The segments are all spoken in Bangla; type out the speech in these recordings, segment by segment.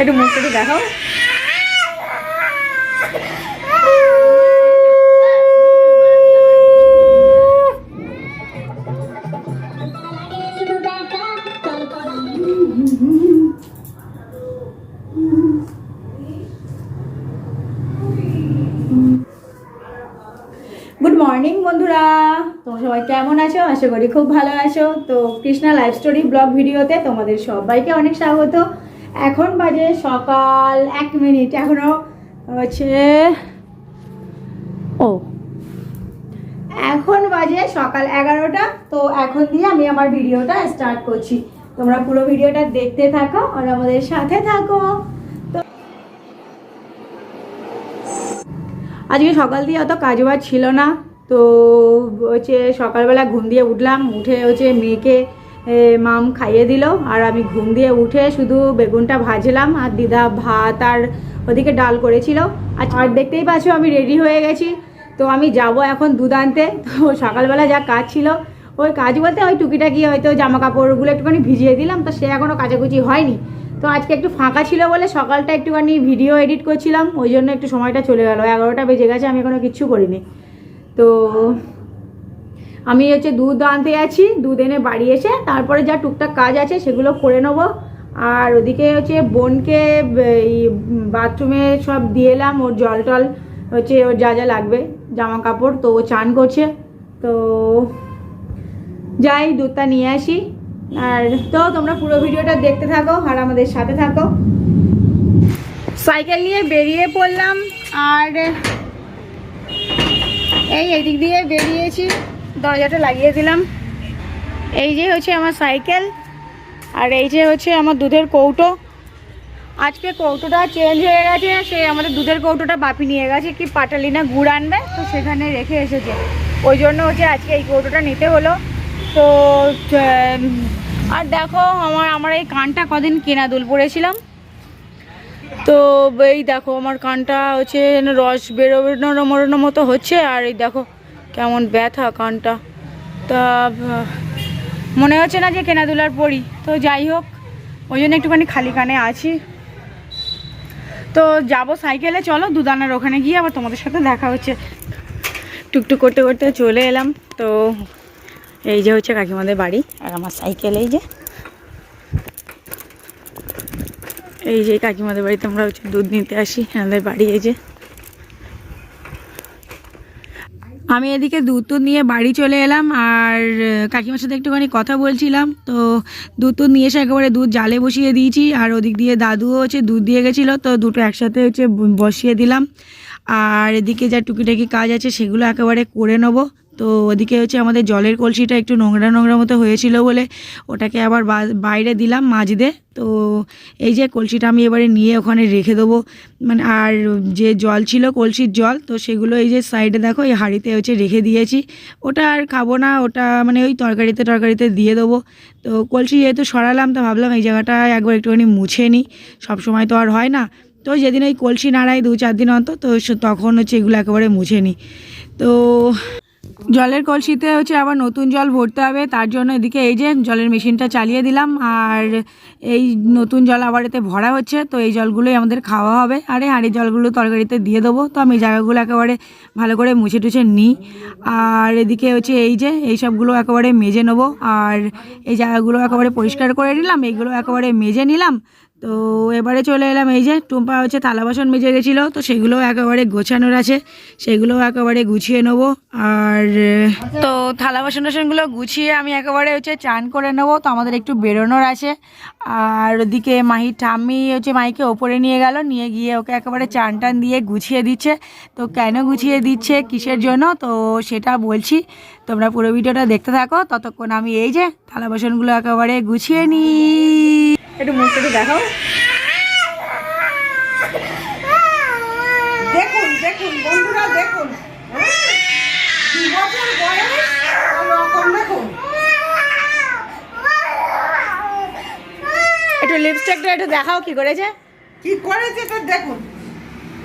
একটু মুখটা একটু গুড মর্নিং বন্ধুরা। তোমরা সবাই কেমন আছো? আশা করি খুব ভালো আছো। তো কৃষ্ণা লাইফ স্টোরি ব্লগ ভিডিওতে তোমাদের সবাইকে অনেক স্বাগত। এখন বাজে সকাল এক মিনিট এখনও হচ্ছে ও। এখন বাজে সকাল এগারোটা তো এখন দিয়ে আমি আমার ভিডিওটা স্টার্ট করছি। তোমরা পুরো ভিডিওটা দেখতে থাকো আর আমাদের সাথে থাকো। তো আজকে সকাল দিয়ে অত কাজ বাজ ছিল না তো হচ্ছে সকালবেলা ঘুম দিয়ে উঠলাম উঠে হচ্ছে মেয়েকে মাম খাইয়ে দিল, আর আমি ঘুম দিয়ে উঠে শুধু বেগুনটা ভাজলাম, আর দিদা ভাত আর ওদিকে ডাল করেছিল। আর দেখতেই পাচ্ছ আমি রেডি হয়ে গেছি। তো আমি যাব এখন দুধ আনতে তো সকালবেলা যা কাজ ছিল, ওই কাজ বলতে ওই টুকিটাকি হয়তো জামা কাপড়গুলো একটুখানি ভিজিয়ে দিলাম, তো সে এখনও কাচাকুচি হয়নি। তো আজকে একটু ফাঁকা ছিল বলে সকালটা একটুখানি ভিডিও এডিট করছিলাম, ওই জন্য একটু সময়টা চলে গেল। এগারোটা বেজে গেছে, আমি এখনও কিচ্ছু করিনি। তো আমি হচ্ছে দুধ আনতে যাচ্ছি, দুধ এনে বাড়ি এসে তারপরে যা টুকটাক কাজ আছে সেগুলো করে নেব। আর ওদিকে হচ্ছে বোনকে, এই বাথরুমে সব দিয়ে এলাম, ওর জল টল হচ্ছে ওর যা যা লাগবে, জামা কাপড় তো ও চান করছে। তো যাই, দুধটা নিয়ে আসি। আর তো তোমরা পুরো ভিডিওটা দেখতে থাকো আর আমাদের সাথে থাকো। সাইকেল নিয়ে বেরিয়ে পড়লাম, আর এই এদিক দিক দিয়ে বেরিয়েছি। দরজাটা লাগিয়ে দিলাম। এই যে হচ্ছে আমার সাইকেল, আর এই যে হচ্ছে আমার দুধের কৌটো। আজকে কৌটোটা চেঞ্জ হয়ে গেছে, সে আমাদের দুধের কৌটোটা বাপি নিয়ে গেছে, কি পাটালিনা গুড় আনবে, তো সেখানে রেখে এসেছে। ওই জন্য হচ্ছে আজকে এই কৌটোটা নিতে হলো। তো আর দেখো আমার আমার এই কানটা কদিন কেনা দুল পড়েছিলাম। তো এই দেখো আমার কানটা হচ্ছে রস বেরোনোর মতো হচ্ছে, আর এই দেখো কেমন ব্যথা কানটা। তা, মনে হচ্ছে না যে কেনা দুলার পড়ি তো যাই হোক, ওই জন্য একটুখানি খালি কানে আছি। তো যাব সাইকেলে, চলো দুদানার ওখানে গিয়ে আবার তোমাদের সাথে দেখা হচ্ছে। টুকটুক করতে করতে চলে এলাম। তো এই যে হচ্ছে কাকিমাদের বাড়ি আর আমার সাইকেল, এই যে। এই যে কাকিমাদের বাড়িতে আমরা হচ্ছে দুধ নিতে আসি, আমাদের বাড়ি এই যে। আমি এদিকে দুধ নিয়ে বাড়ি চলে এলাম আর কাকিমার সাথে একটুখানি কথা বলছিলাম। তো দুধ নিয়ে এসে একেবারে দুধ জালে বসিয়ে দিয়েছি আর ওদিক দিয়ে দাদুও হচ্ছে দুধ দিয়ে গেছিল, তো দুটো একসাথে হচ্ছে বসিয়ে দিলাম। আর এদিকে যা টুকিটাকি কাজ আছে সেগুলো একেবারে করে নেব। তো ওদিকে হচ্ছে আমাদের জলের কলসিটা একটু নোংরা নোংরা মতো হয়েছিল বলে ওটাকে আবার বাইরে দিলাম মাজতে তো এই যে কলসিটা আমি এবারে নিয়ে ওখানে রেখে দেবো। মানে আর যে জল ছিল কলসির জল, তো সেগুলো এই যে সাইডে দেখো এই হাঁড়িতে হচ্ছে রেখে দিয়েছি। ওটা আর খাব না, ওটা মানে ওই তরকারিতে তরকারিতে দিয়ে দেবো। তো কলসি যেহেতু সরালাম, তো ভাবলাম এই জায়গাটা একবার একটুখানি মুছে নিই। সবসময় তো আর হয় না। তো যেদিন ওই কলসি নাড়াই দু চার দিন অন্তর, তো তখন হচ্ছে এগুলো একেবারে মুছে নিই। তো জলের কলসিতে হচ্ছে আবার নতুন জল ভরতে হবে, তার জন্য এদিকে এই যে জলের মেশিনটা চালিয়ে দিলাম, আর এই নতুন জল আবার এতে ভরা হচ্ছে, তো এই জলগুলোই আমাদের খাওয়া হবে। আর এই জলগুলো তরকারিতে দিয়ে দেবো, তো আমি জায়গাগুলো একেবারে ভালো করে মুছে টুছে নিই। আর এদিকে হচ্ছে এই যে, এই সবগুলো একেবারে মেজে নেব, আর এই জায়গাগুলো একেবারে পরিষ্কার করে নিলাম, এইগুলো একেবারে মেজে নিলাম তো এবারে চলে এলাম এই যে, টুম্পা হচ্ছে থালা বাসন মেজে গেছিল, তো সেগুলোও একেবারে গোছানোর আছে, সেগুলোও একেবারে গুছিয়ে নেব, আর, তো থালা বাসন টাসনগুলো গুছিয়ে আমি একেবারে হচ্ছে চান করে নেব, তো আমাদের একটু বেরোনোর আছে, আর ওদিকে মাহি ঠাম্মি হচ্ছে মাইকে ওপরে নিয়ে গেল, নিয়ে গিয়ে ওকে একেবারে চান টান দিয়ে গুছিয়ে দিচ্ছে, তো কেন গুছিয়ে দিচ্ছে, কিসের জন্য, তো সেটা বলছি, তোমরা পুরো ভিডিওটা দেখতে থাকো, ততক্ষণ আমি এই যে, থালা বাসনগুলো একেবারে গুছিয়ে নিই। একটু মুখটা একটু দেখাও। দেখুন দেখুন, বন্ধুরা, দেখুন। দেখুন। একটু লিপস্টিকটা একটু দেখাও কি করেছে। কি করেছে তো দেখুন।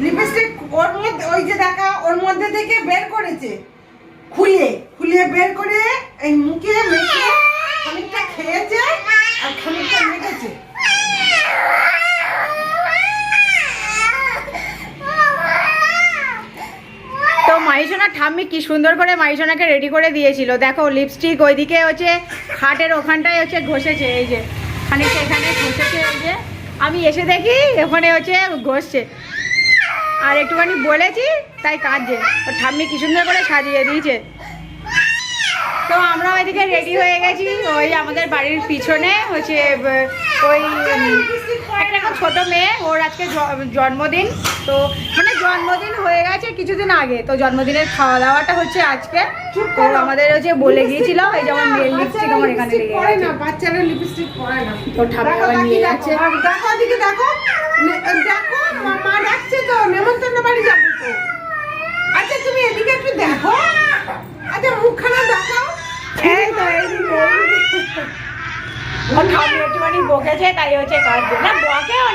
লিপস্টিক ওর মধ্যে, ওই যে দেখা, ওর মধ্যে থেকে বের করেছে। খুলে খুলে বের করে এই মুখে মেখে খানিকটা খেয়েছে। তো মাইসোনা ঠাম্মি কি সুন্দর করে মাইসোনাকে রেডি করে দিয়েছিল। দেখো লিপস্টিক ওইদিকে হচ্ছে খাটের ওখানটায় হচ্ছে ঘষেছে, এই যে খানিকটা এখানে ঘষেছে, এই যে। আমি এসে দেখি ওখানে হচ্ছে ঘষছে। আর একটুখানি বলেছি, তাই কাঁদছে। ঠাম্মি কি সুন্দর করে সাজিয়ে দিয়েছে। তো আমরা ওইদিকে রেডি হয়ে গেছি। ওই আমাদের বাড়ির পিছনে হচ্ছে ওই একটা ছোট মেয়ে ওর আজকে জন্মদিন। তো মানে জন্মদিন হয়ে গেছে কিছুদিন আগে। তো জন্মদিনের খাওয়া দাওয়াটা হচ্ছে আজকে। তো আমাদের হচ্ছে বলে গিয়েছিল এই যেমন মেয়ের লিপস্টিক আমার এখানে লেগে গেছে। বাচ্চারা লিপস্টিক পরে না। তো ঠাম্মি দেখো, নিয়ে যাচ্ছে। দেখো ওদিকে দেখো। দেখো মা- মা ডাকছে তো নেমন্তন্ন বাড়ি যাব তো। আচ্ছা তুমি এদিকে একটু দেখো। আচ্ছা মুখখানা দেখাও। এই তো এইদিকে। ঠাম্মি একটুখানি বকেছে, তাই হচ্ছে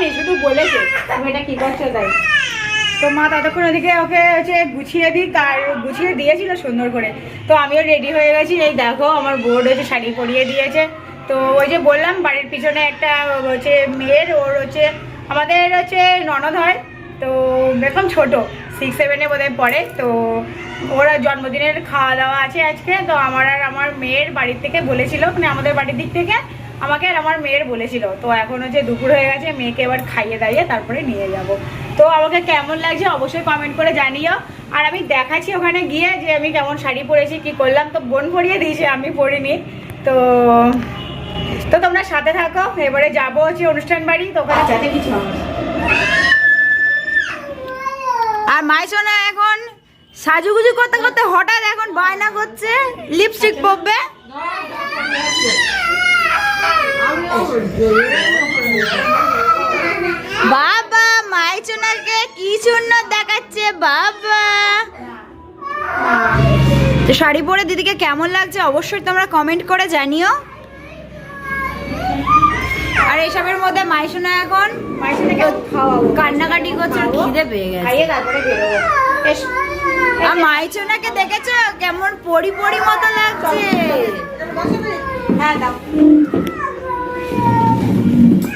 নি শুধু কি তাই? তো মা ততক্ষণ ওদিকে ওকে হচ্ছে গুছিয়ে দিই গুছিয়ে সুন্দর করে। তো আমিও রেডি হয়ে গেছি। এই দেখো, আমার হচ্ছে শাড়ি পরিয়ে দিয়েছে। তো ওই যে বললাম, বাড়ির পিছনে একটা হচ্ছে মেয়ের, ওর হচ্ছে, আমাদের হচ্ছে ননদ হয়। তো এরকম ছোট। সিক্স সেভেনে বোধহয় পড়ে। তো ওরা জন্মদিনের খাওয়া দাওয়া আছে আজকে। তো আমার আর আমার মেয়ের বাড়ির থেকে বলেছিল মানে আমাদের বাড়ির দিক থেকে আমাকে আর আমার মেয়ের বলেছিল। তো এখন হচ্ছে দুপুর হয়ে গেছে, মেয়েকে এবার খাইয়ে দাইয়ে তারপরে নিয়ে যাব। তো আমাকে কেমন লাগছে অবশ্যই কমেন্ট করে জানিও। আর আমি দেখাচ্ছি ওখানে গিয়ে যে আমি কেমন শাড়ি পরেছি, কি করলাম। তো বোন পরিয়ে দিয়েছে, আমি পরিনি। তো তো তোমরা সাথে থাকো। এবারে যাব হচ্ছে অনুষ্ঠান বাড়ি, তো ওখানে যাতে কিছু আর মাইসোনা এখন সাজুগুজু করতে করতে হঠাৎ এখন বায়না করছে লিপস্টিক পরবে। বাবা মাইচোনাকে কি সুন্দর দেখাচ্ছে, বাবা। শাড়ি পরে দিদিকে কেমন লাগছে অবশ্যই তোমরা কমেন্ট করে জানিও। আর এসবের মধ্যে মাইশোনা এখন মাইশোনাকে খাওয়াবো। কান্নাকাটি করছে ওর খিদে পেয়ে গেছে। খাইয়ে তারপরে বেরোবো আর মাইচোনাকে দেখেছ? কেমন পরি পরি মতো লাগছে। হ্যাঁ দাও।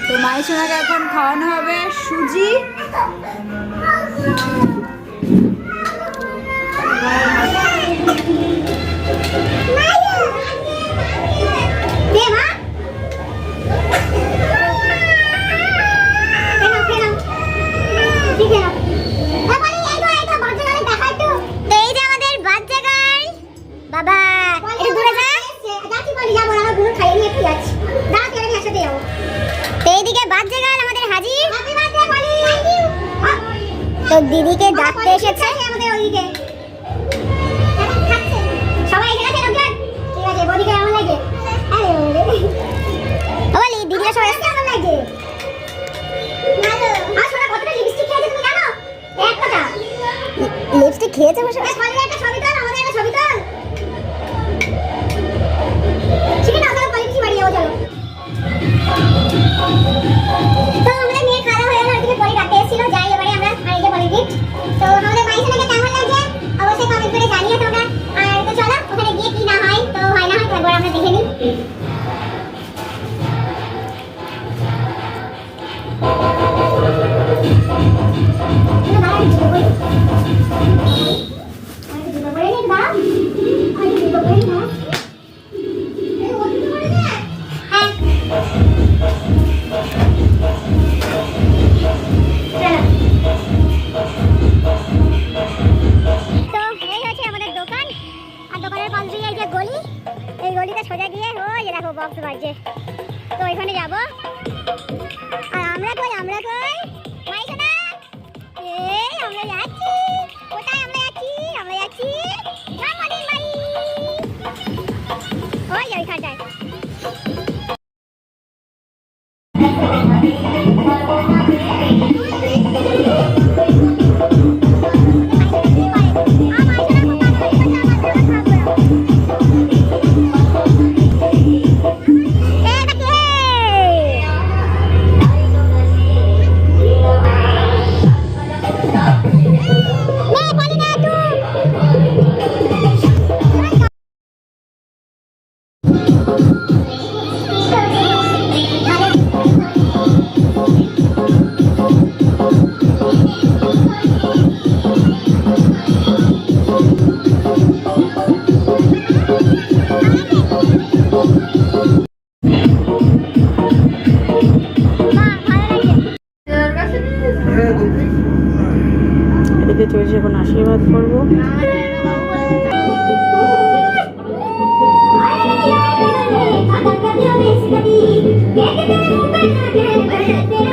তো মাইচোনাকে এখন খাওয়ানো হবে সুজি। দিদিকে ডাকতে এসেছে? আমাদের ওইদিকে সবাই এখানে ঠিক আছে লাগে। আরে দিদিরা সবাই আসছে লাগে। লিপস্টিক খেয়েছে বসে একটা ছবি চলছে এখন আশীর্বাদ করব মেয়ে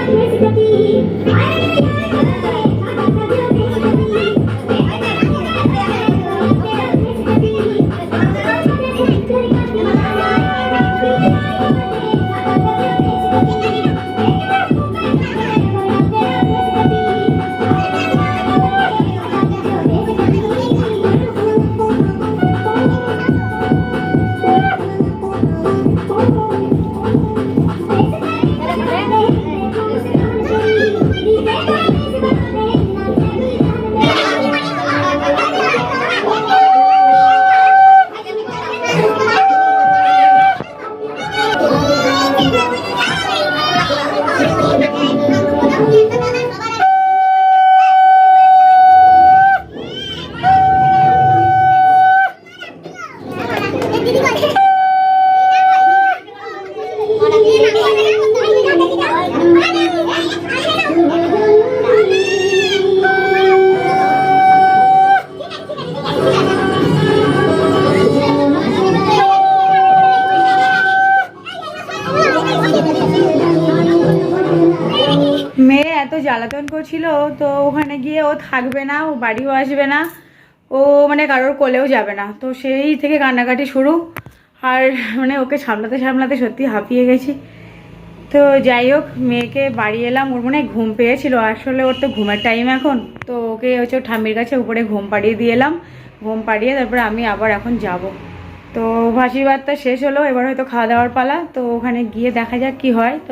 এত জ্বালাতন করছিল, তো ওখানে গিয়ে ও থাকবে না, ও বাড়িও আসবে না, ও মানে কারোর কোলেও যাবে না। তো সেই থেকে কান্নাকাটি শুরু। আর মানে ওকে সামলাতে সামলাতে সত্যি হাঁপিয়ে গেছি। তো যাই হোক, মেয়েকে বাড়ি এলাম, ওর মনে ঘুম পেয়েছিল। আসলে ওর তো ঘুমের টাইম এখন। তো ওকে হচ্ছে ঠাম্মির কাছে উপরে ঘুম পাড়িয়ে দিয়ে এলাম। ঘুম পাড়িয়ে তারপরে আমি আবার এখন যাব। তো ভাসিবাদটা শেষ হলো, এবার হয়তো খাওয়া দাওয়ার পালা। তো ওখানে গিয়ে দেখা যাক কি হয়। তো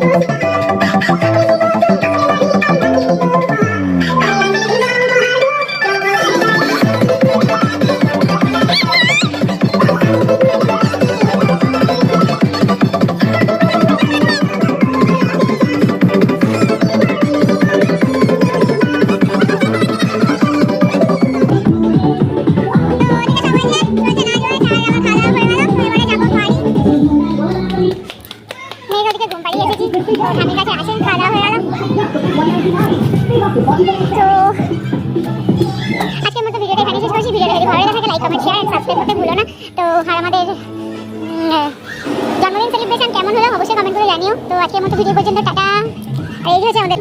মেয়ের ওদিকে পাড়িয়ে এসেছি স্বামীর কাছে মতো ভিডিওটা না। তো আর আমাদের জন্মদিন সেলিব্রেশন কেমন হলো অবশ্যই কমেন্ট করে জানিও। তো আজকের মতো ভিডিও পর্যন্ত, টাটা। আর এই হচ্ছে আমাদের